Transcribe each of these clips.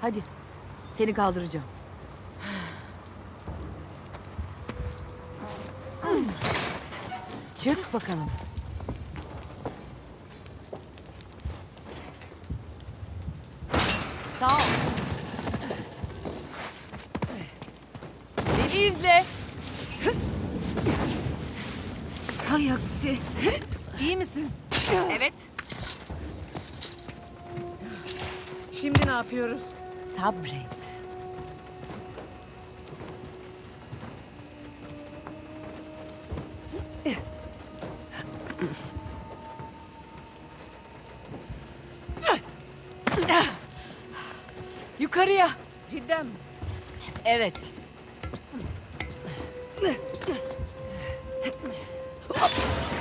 Hadi. Seni kaldıracağım. Çık bakalım. Sağ ol. Beni izle. Hay aksi. İyi misin? Evet. Şimdi ne yapıyoruz? Sabret. Yukarıya. Cidden mi? Evet.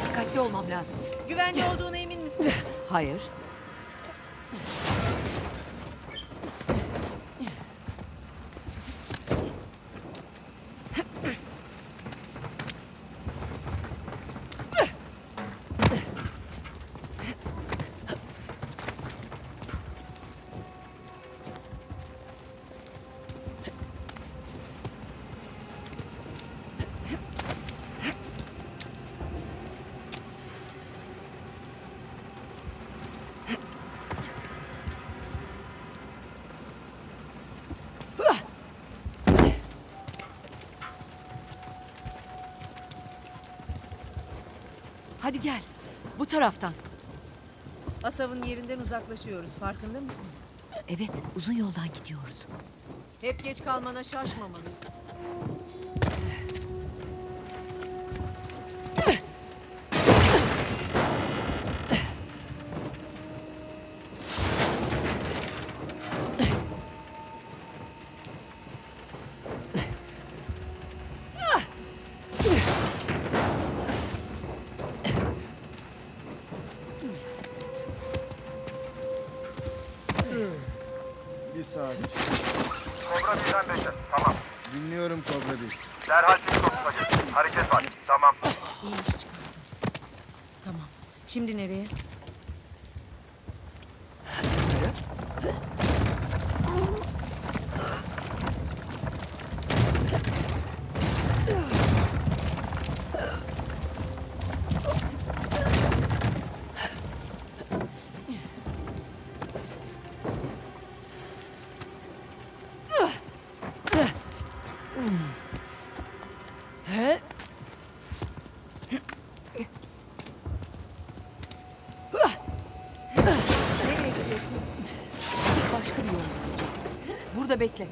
Dikkatli olmam lazım. Güvende olduğuna emin misin? Hayır. Hadi gel. Bu taraftan. Asav'ın yerinden uzaklaşıyoruz. Farkında mısın? Evet, uzun yoldan gidiyoruz. Hep geç kalmana şaşmamalı. Şimdi nereye? Bekle.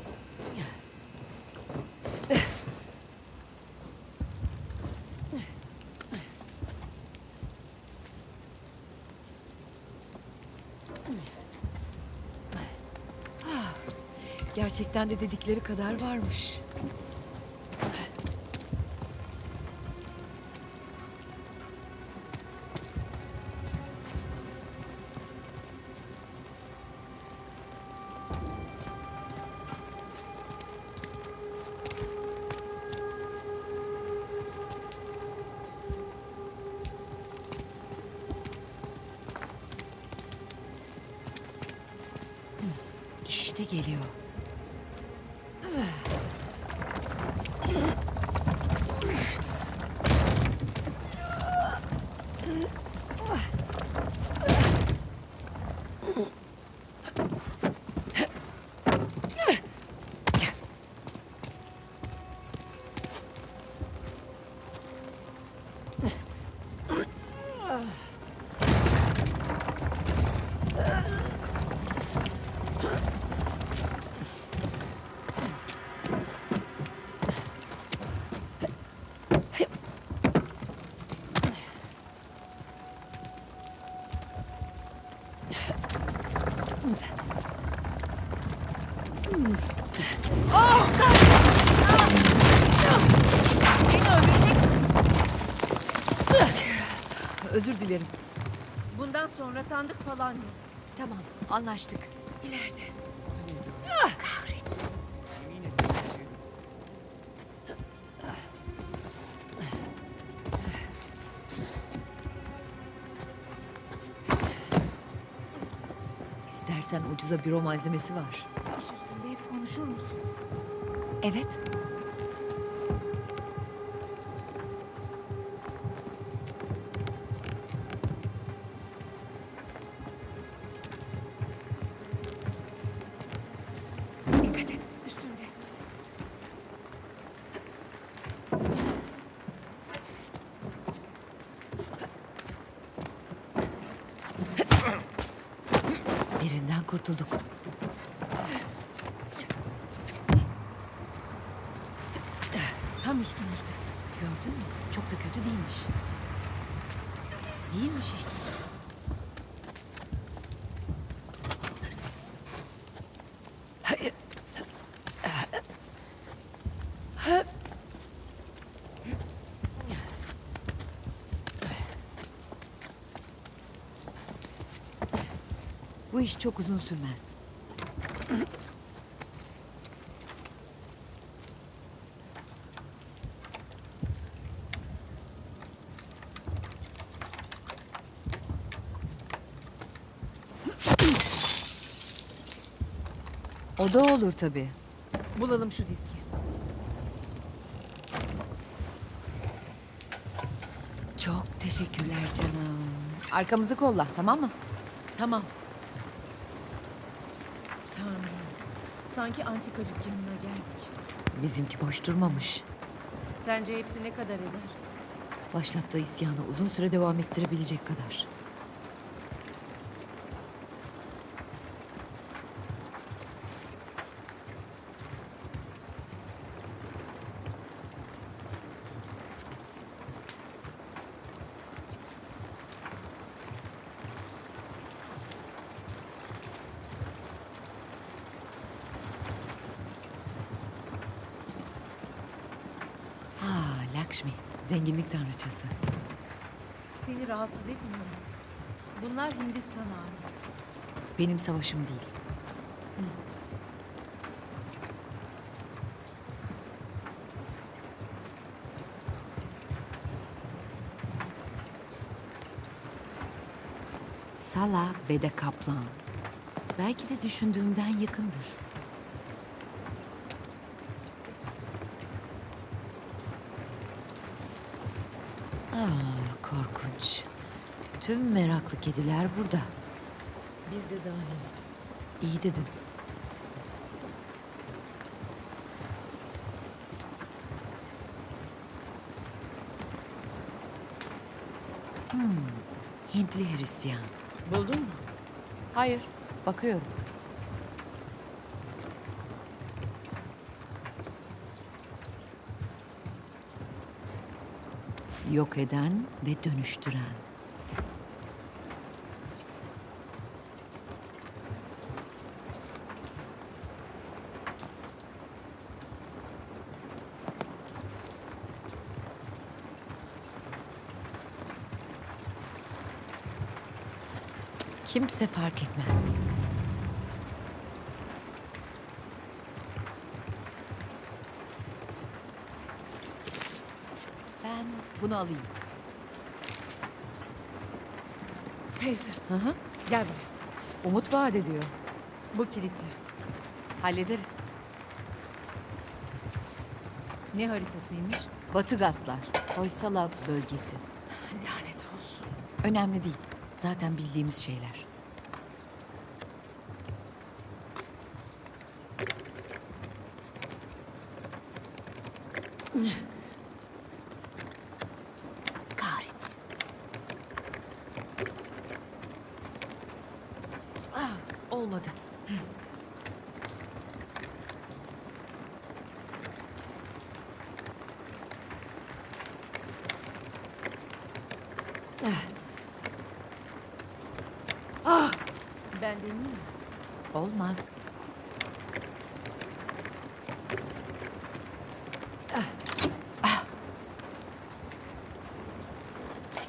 Ah, Gerçekten de dedikleri kadar varmış. İşte geliyor. Sandık falan yok. Tamam, anlaştık. İleride. Kahretsin. İstersen ucuza büro malzemesi var. İş üstünde. konuşur musun? Evet. Üstümüzde. Gördün mü? Çok da kötü değilmiş. Değilmiş işte. Bu iş çok uzun sürmez. O da olur tabii. Bulalım şu diski. Çok teşekkürler canım. Arkamızı kolla tamam mı? Tamam. Tanrım. Sanki antika dükkanına geldik. Bizimki boş durmamış. Sence hepsi ne kadar eder? Başlattığı isyanı uzun süre devam ettirebilecek kadar. Zenginlik tanrıçası. Seni rahatsız etmiyor mu? Bunlar Hindistan'a ait. Benim savaşım değil. Sala ve de Kaplan. Belki de düşündüğümden yakındır. Aa, korkunç. Tüm meraklı kediler burada. Biz de dahil. İyi dedin. Hmm, Hintli Hristiyan. Buldun mu? Hayır, bakıyorum. Yok eden ve dönüştüren. Kimse fark etmez. Ben bunu alayım. Teyze Hı hı. gel buraya. Umut vaat ediyor. Bu kilitli. Hallederiz. Ne haritasıymış? Batı Gatlar, Hoysala bölgesi. Lanet olsun. Önemli değil. Zaten bildiğimiz şeyler. Kahretsin. Ah, olmadı. Ben deneyeyim mi? Olmaz.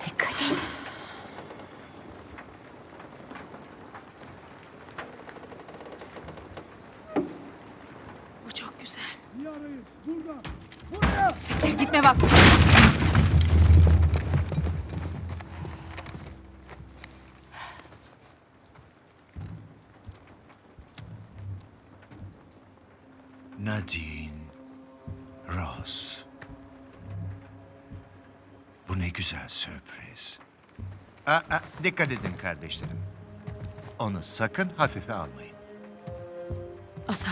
Dikkat et. Bu çok güzel. Arayın? Burada. Buraya. Siktir gitme bak. Nadine Ross. Bu ne güzel sürpriz. Aa, aa, dikkat edin kardeşlerim. Onu sakın hafife almayın. Asav.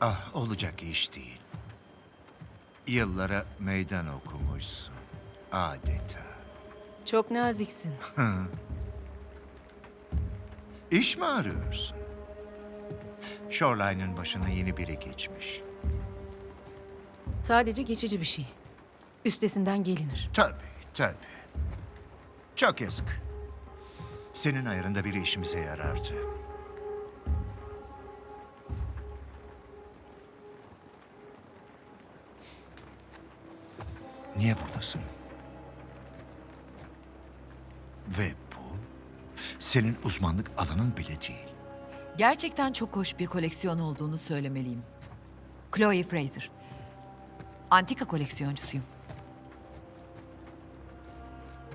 Ah, olacak iş değil. Yıllara meydan okumuşsun. Adeta. Çok naziksin. İş mi arıyorsun? Shoreline'ın başına yeni biri geçmiş. Sadece geçici bir şey. Üstesinden gelinir. Tabii, tabii. Çok yazık. Senin ayarında biri işimize yarardı. Niye buradasın? Ve bu senin uzmanlık alanın bile değil. Gerçekten çok hoş bir koleksiyon olduğunu söylemeliyim. Chloe Fraser. Antika koleksiyoncusuyum.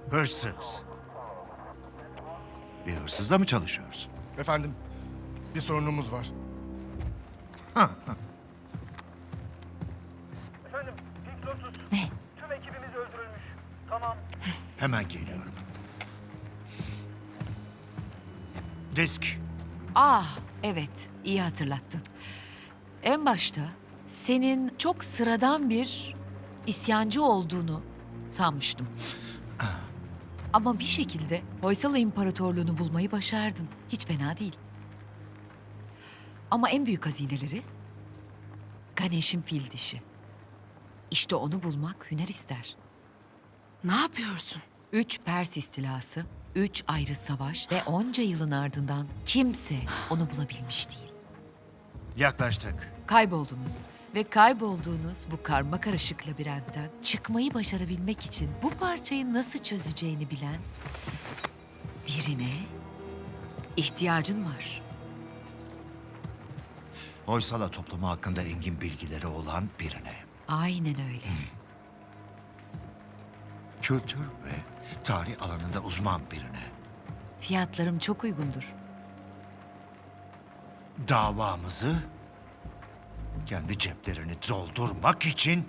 Hırsız. Bir hırsızla mı çalışıyorsun? Efendim, bir sorunumuz var. Efendim, Pink Lotus. Ne? Tüm ekibimiz öldürülmüş. Tamam. Hemen geliyorum. Ah, evet. iyi hatırlattın. En başta senin çok sıradan bir isyancı olduğunu sanmıştım. Ama bir şekilde Hoysala İmparatorluğunu bulmayı başardın. Hiç fena değil. Ama en büyük hazineleri Ganesh'in fil dişi. İşte onu bulmak hüner ister. Ne yapıyorsun? Üç Pers istilası, üç ayrı savaş ve onca yılın ardından kimse onu bulabilmiş değil. Yaklaştık. Kayboldunuz ve kaybolduğunuz bu karma karışık labirentten çıkmayı başarabilmek için bu parçayı nasıl çözeceğini bilen birine ihtiyacın var. Hoysala toplumu hakkında engin bilgileri olan birine. Aynen öyle. Kültür ve tarih alanında uzman birine. Fiyatlarım çok uygundur. Davamızı kendi ceplerini doldurmak için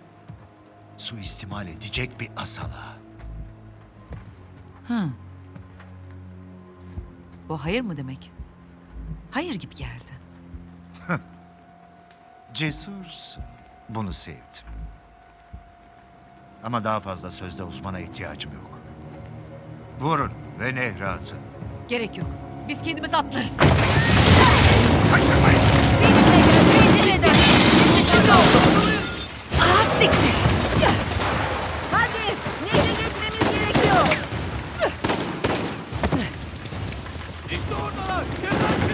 suistimal edecek bir asala. Hı. Bu hayır mı demek? Hayır gibi geldi. Cesursun. Bunu sevdim. Ama daha fazla sözde uzmana ihtiyacım yok. Vurun ve nehre atın. Gerek yok. Biz kendimiz atlarız. Kaçırmayın. Ah siktir. Hadi nehre geçmemiz gerekiyor. İşte oradalar. Gebertin.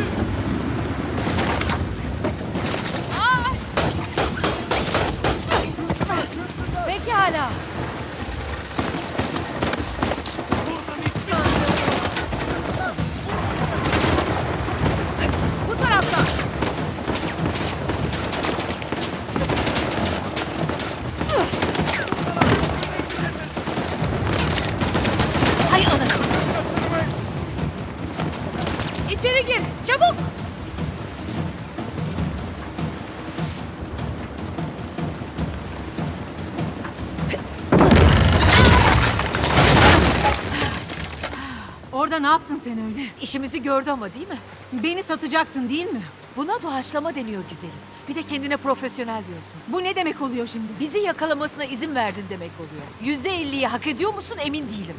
Orada ne yaptın sen öyle? İşimizi gördü ama değil mi? Beni satacaktın değil mi? Buna doğaçlama deniyor güzelim. Bir de kendine profesyonel diyorsun. Bu ne demek oluyor şimdi? Bizi yakalamasına izin verdin demek oluyor. Yüzde elliyi hak ediyor musun emin değilim.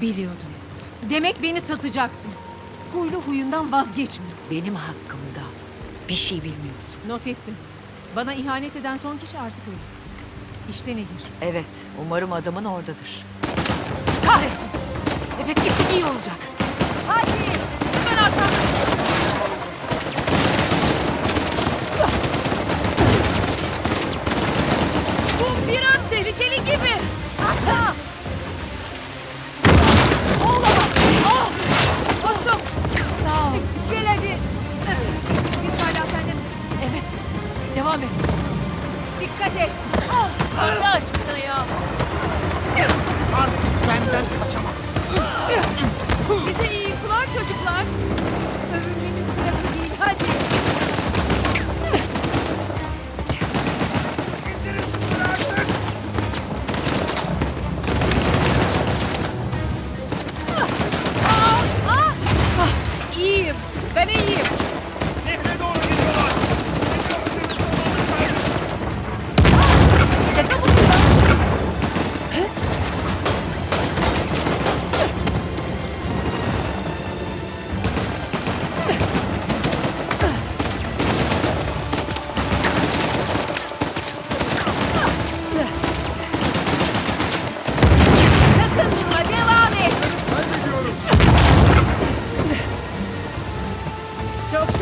Biliyordum. Demek beni satacaktın. Huylu huyundan vazgeçme. Benim hakkımda bir şey bilmiyorsun. Not ettim. Bana ihanet eden son kişi artık öldü. İşte nehir. Evet, umarım adamın oradadır. Kahretsin! Evet gittik iyi olacak. Hadi! Hemen arkamda.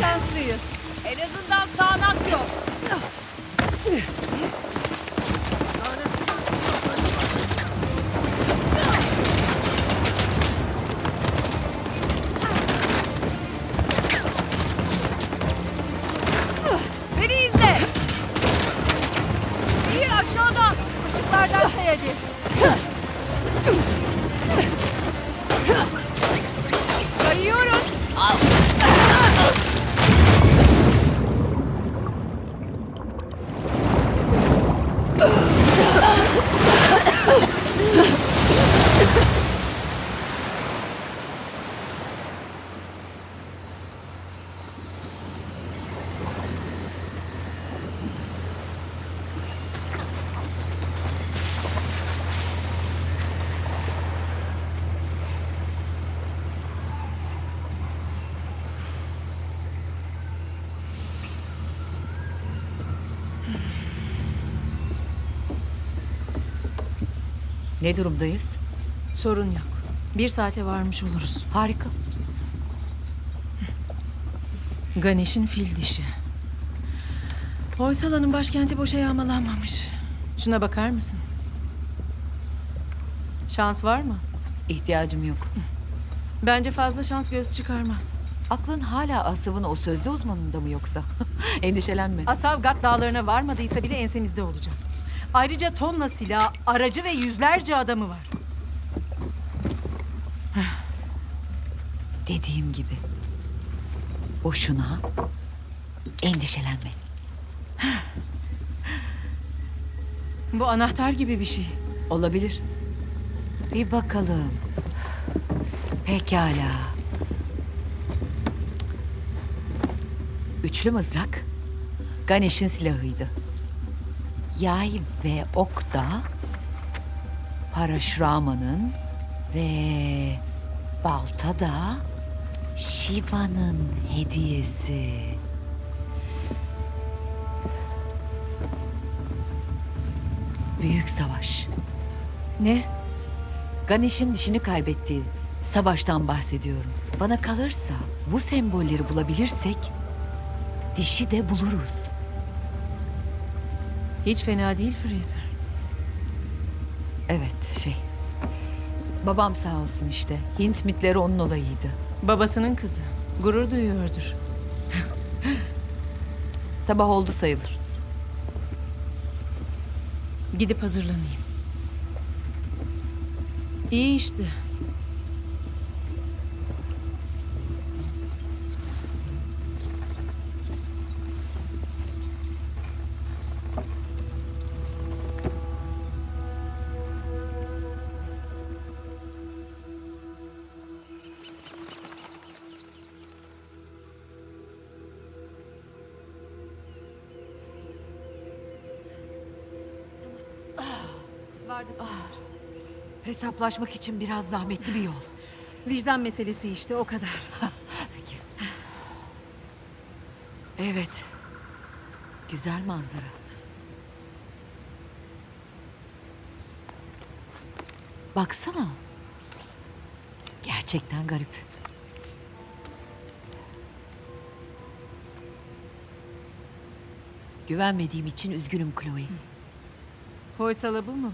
şanslıyız. En azından sağanak yok. Ah. Ne durumdayız? Sorun yok. Bir saate varmış oluruz. Harika. Ganesh'in fil dişi. Hoysala'nın başkenti boşa yağmalanmamış. Şuna bakar mısın? Şans var mı? İhtiyacım yok. Bence fazla şans göz çıkarmaz. Aklın hala Asav'ın o sözde uzmanında mı yoksa? Endişelenme. Asavgat dağlarına varmadıysa bile ensemizde olacak. Ayrıca tonla silah, aracı ve yüzlerce adamı var. Dediğim gibi. Boşuna endişelenme. Bu anahtar gibi bir şey. Olabilir. Bir bakalım. Pekala. Üçlü mızrak Ganesh'in silahıydı. Yay ve ok da Parashrama'nın ve balta da Shiva'nın hediyesi. Büyük savaş. Ne? Ganesh'in dişini kaybettiği savaştan bahsediyorum. Bana kalırsa bu sembolleri bulabilirsek dişi de buluruz. Hiç fena değil Fraser. Evet şey. Babam sağ olsun işte. Hint mitleri onun olayıydı. Babasının kızı. Gurur duyuyordur. Sabah oldu sayılır. Gidip hazırlanayım. İyi işte. Vardık. Hesaplaşmak için biraz zahmetli bir yol. Vicdan meselesi işte o kadar. Evet. Güzel manzara. Baksana. Gerçekten garip. Güvenmediğim için üzgünüm Chloe. Hoysala bu mu?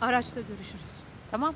Araçta görüşürüz. Tamam.